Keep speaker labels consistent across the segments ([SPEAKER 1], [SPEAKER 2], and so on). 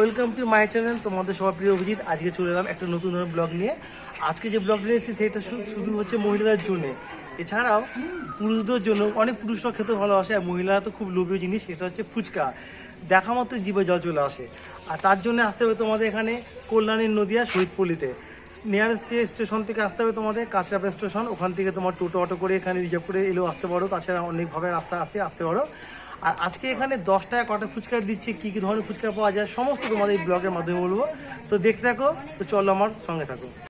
[SPEAKER 1] Welcome to my channel তোমাদের সবার প্রিয় অভিজিৎ। আজকে চলে এলাম একটা নতুন ব্লগ নিয়ে। আজকে যে ব্লগ নিয়েছি সেটা শুধু হচ্ছে মহিলাদের জন্য। এছাড়াও পুরুষদের জন্য অনেক পুরুষরা খেতে ভালোবাসে, আর মহিলারা তো খুব লোভীয় জিনিস, সেটা হচ্ছে ফুচকা। দেখা মতো জীবে জল চলে আসে। আর তার জন্য আসতে হবে তোমাদের এখানে কল্যাণীর নদিয়া শহীদপল্লিতে নিয়ারেস্ট স্টেশন থেকে আসতে হবে তোমাদের কাঁচরাপা স্টেশন ওখান থেকে তোমার টোটো, অটো করে এখানে রিজার্ভ করে এলেও আসতে পারো। তাছাড়া অনেকভাবে রাস্তা আছে, আসতে পারো। আর আজকে এখানে দশ টাকা কটা ফুচকা দিচ্ছে, কী কী ধরনের ফুচকা পাওয়া যায়, সমস্ত তোমাদের এই ব্লগের মাধ্যমে বলব। তো দেখতে থাকো, তো চলো আমার সঙ্গে থাকো।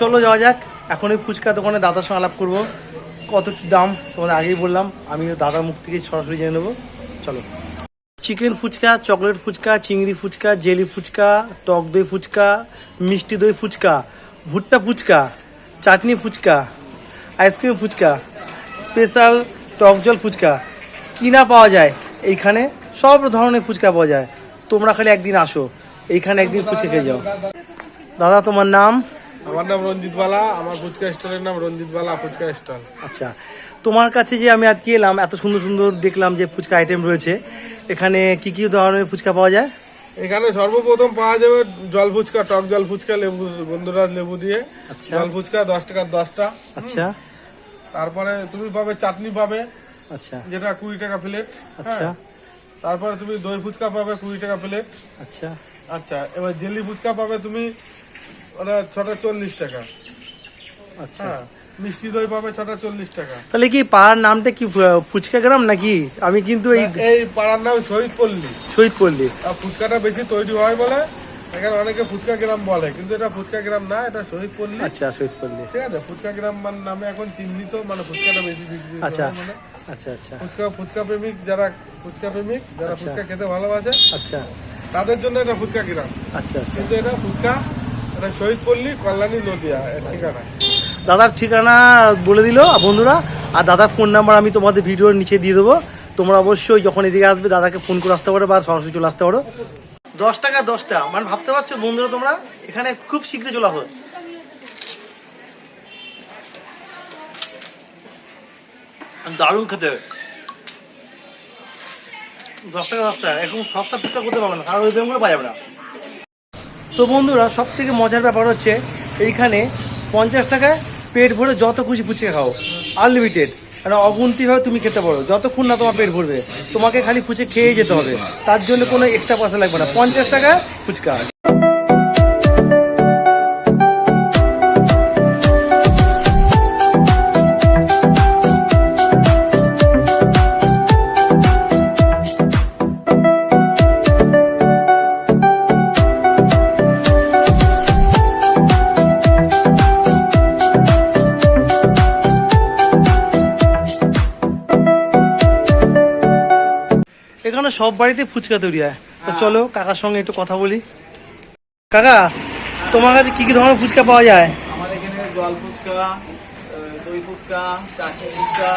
[SPEAKER 1] চলো, যাওয়া যাক। এখন ওই ফুচকা দোকানে দাদার সঙ্গে আলাপ করব। কত কি দাম, তোমাদের আগেই বললাম। আমি দাদার মুখ থেকে সরাসরি জেনে নেব। চলো। চিকেন ফুচকা, চকলেট ফুচকা, চিংড়ি ফুচকা, জেলি ফুচকা, টক দই ফুচকা, মিষ্টি দই ফুচকা, ভুট্টা fuchka, chutney fuchka, ice cream fuchka, special টক জল ফুচকা। কি না পাওয়া যায়? এইখানে সব ধরনের ফুচকা পাওয়া যায়। তোমরা খালি একদিন আসো। এইখানে একদিন ফুচকা খেয়ে যাও। দাদা, তোমার নাম?
[SPEAKER 2] আমার নাম রঞ্জিত বালা আমার ফুচকা স্টলের নাম রঞ্জিত বালা ফুচকা স্টল।
[SPEAKER 1] আচ্ছা তোমার কাছে যে আমি আজকে এলাম এত সুন্দর সুন্দর দেখলাম যে ফুচকা আইটেম রয়েছে এখানে কি কি ধরনের ফুচকা পাওয়া যায়?
[SPEAKER 2] এখানে সর্বপ্রথম পাওয়া যাবে জল ফুচকা টক জল ফুচকা লেবু গন্ধরাজ লেবু দিয়ে।
[SPEAKER 1] আচ্ছা।
[SPEAKER 2] জল ফুচকা দশ টাকার দশটা।
[SPEAKER 1] আচ্ছা।
[SPEAKER 2] তারপরে তুমি পাবে চাটনি পাবে
[SPEAKER 1] আচ্ছা।
[SPEAKER 2] যেটা কুড়ি টাকা প্লেট
[SPEAKER 1] আচ্ছা।
[SPEAKER 2] তারপরে তুমি দই ফুচকা পাবে কুড়ি টাকা প্লেট
[SPEAKER 1] আচ্ছা।
[SPEAKER 2] আচ্ছা এবার জেলি ফুচকা পাবে তুমি ওটা ছটা চল্লিশ টাকা।
[SPEAKER 1] আচ্ছা।
[SPEAKER 2] হ্যাঁ মিষ্টি দই পাবে ছটা চল্লিশ টাকা।
[SPEAKER 1] তাহলে কি পাড়ার নামটা কি ফুচকা গ্রাম নাকি? আমি কিন্তু এই
[SPEAKER 2] এই পাড়ার নাম শহীদ পল্লী।
[SPEAKER 1] শহীদ পল্লী।
[SPEAKER 2] আর ফুচকাটা বেশি তৈরি হয় বলে এখানে অনেকে ফুচকা গ্রাম বলে কিন্তু এটা ফুচকা গ্রাম না এটা শহীদ পল্লী।
[SPEAKER 1] আচ্ছা শহীদ পল্লী।
[SPEAKER 2] ঠিক আছে ফুচকা গ্রাম নামে এখন চিহ্নিত মানে ফুচকাটা বেশি বিক্রি
[SPEAKER 1] আচ্ছা। আচ্ছা আচ্ছা।
[SPEAKER 2] ফুচকা ফুচকা প্রেমিক যারা ফুচকা প্রেমিক যারা
[SPEAKER 1] আচ্ছা।
[SPEAKER 2] ফুচকা খেতে ভালোবাসে
[SPEAKER 1] আচ্ছা।
[SPEAKER 2] তাদের জন্য এটা ফুচকা গ্রাম।
[SPEAKER 1] আচ্ছা আচ্ছা।
[SPEAKER 2] কিন্তু এটা ফুচকা নদিয়া ঠিকানা।
[SPEAKER 1] দাদার ঠিকানা বলে দিল বন্ধুরা, আর দাদার ফোন নাম্বার আমি তোমাদের ভিডিওর নিচে দিয়ে দেবো। তোমরা অবশ্যই যখন এদিকে আসবে, দাদাকে ফোন করে আসতে পারো বা সরাসরি চলে আসতে পারো। দশ টাকা দশটা মানে ভাবতে পারছ বন্ধুরা তোমরা, এখানে খুব শীঘ্রই চলে আসো দারুণ খেতে। দশ টাকা দশ টাকা। এখন সস্তা ফুচকা করতে পারবে না, কারণ ওই দামগুলো পাওয়া যাবে না। তো বন্ধুরা সব থেকে মজার ব্যাপার হচ্ছে, এইখানে পঞ্চাশ টাকায় পেট ভরে যত খুশি ফুচকা খাও আনলিমিটেড মানে অগুন্তিভাবে তুমি খেতে পারো, যতক্ষণ না তোমার পেট ভরবে, তোমাকে খালি ফুচে খেয়ে যেতে হবে, তার জন্য কোনো এক্সট্রা পয়সা লাগবে না, পঞ্চাশ টাকা ফুচকা এখানে সব বাড়িতে ফুচকা তৈরি হয়। তো চলো কাকার সঙ্গে একটু কথা বলি। কাকা তোমার কাছে কি কি ধরনের ফুচকা পাওয়া যায়?
[SPEAKER 3] আমাদের এখানে জল ফুচকা দই ফুচকা চাটনি ফুচকা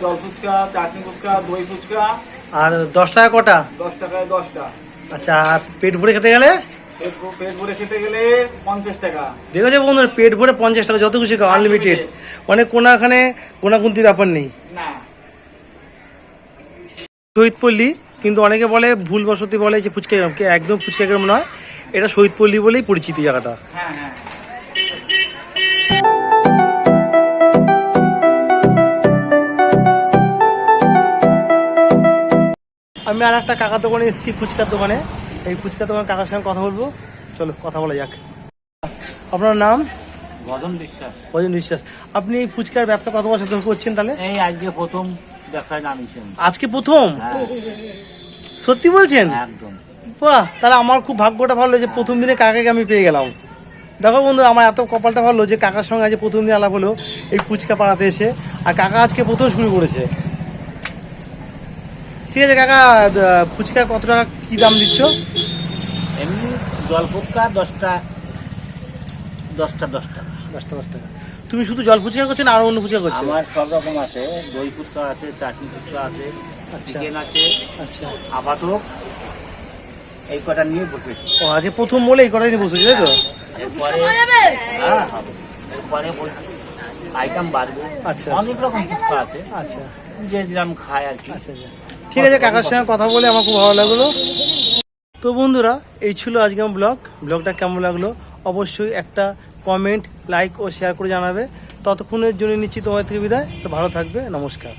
[SPEAKER 3] জল ফুচকা চাটনি ফুচকা দই ফুচকা।
[SPEAKER 1] আর দশ টাকা কটা?
[SPEAKER 3] দশ টাকায় দশটা।
[SPEAKER 1] আচ্ছা পেট ভরে খেতে গেলে?
[SPEAKER 3] পেট ভরে- খেতে গেলে পঞ্চাশ টাকা।
[SPEAKER 1] বন্ধুরা পেট ভরে পঞ্চাশ টাকা যত খুশি খাও আনলিমিটেড মানে কোনাখানে কোনাকুন্তি ব্যাপার নেই।
[SPEAKER 3] না।
[SPEAKER 1] শহীদপল্লী কিন্তু অনেকে বলে ভুল বসতি বলে যে ফুচকা একদম ফুচকা গ্রাম নয় এটা শহীদপল্লী বলেই পরিচিত জায়গাটা।
[SPEAKER 3] হ্যাঁ হ্যাঁ।
[SPEAKER 1] আমি আর একটা কাকার দোকানে এসেছি ফুচকার দোকানে। এই ফুচকার দোকানে কাকার সঙ্গে কথা বলব। চলো কথা বলা যাক। আপনার নাম?
[SPEAKER 4] ভজন বিশ্বাস।
[SPEAKER 1] অজন বিশ্বাস। আপনি এই ফুচকার ব্যবসা কত বছর ধরে করছেন তাহলে?
[SPEAKER 4] এই আজকে প্রথম ব্যবসায় নামিয়েছেন।
[SPEAKER 1] আজকে প্রথম?
[SPEAKER 4] হ্যাঁ।
[SPEAKER 1] সত্যি বলছেন?
[SPEAKER 4] একদম।
[SPEAKER 1] বাহ তাহলে আমার খুব ভাগ্যটা ভালো যে প্রথম দিনে কাকাকে আমি পেয়ে গেলাম। দেখো বন্ধু আমার এত কপালটা ভালো যে কাকার সঙ্গে আজ প্রথম দিন আলাপ হলো এই ফুচকা পাড়াতে এসে। আর কাকা আজকে প্রথম শুরু করেছে। ঠিক আছে কাকা ফুচকা কত টাকা? কি দাম দিচ্ছ?
[SPEAKER 4] এমনি জল ফুচকা দশটা দশটা দশটা
[SPEAKER 1] দশটা দশ টাকা। তুমি শুধু জল ফুচকা করছ না আরও অন্য ফুচকা করছ?
[SPEAKER 4] আমার সব রকম আছে। দই ফুচকা আছে চাটনি ফুচকা আছে
[SPEAKER 1] আচ্ছা।
[SPEAKER 4] চিকেন আছে
[SPEAKER 1] আচ্ছা।
[SPEAKER 4] আপাতত এই কটা নিয়ে বসেছি
[SPEAKER 1] ও আজকে প্রথম বলে এই কটাই নিয়ে বসেছি তাই তো?
[SPEAKER 4] এরপরে হ্যাঁ হবে। এরপরে আইটেম বাড়বে।
[SPEAKER 1] আচ্ছা,
[SPEAKER 4] অনেক রকম ফুচকা আছে।
[SPEAKER 1] আচ্ছা।
[SPEAKER 4] যে যেরকম খায় আর কি।
[SPEAKER 1] আচ্ছা আচ্ছা। ঠিক আছে, কাকার সঙ্গে কথা বলে আমার খুব ভালো লাগল। তো বন্ধুরা, এই ছিল আজকে আমার ব্লগ। ব্লগটা কেমন লাগল অবশ্যই একটা কমেন্ট লাইক ও শেয়ার করে জানাবে। ততক্ষণের জন্য নিচ্ছি তোমাদের থেকে বিদায়। তো ভালো থাকবে, নমস্কার।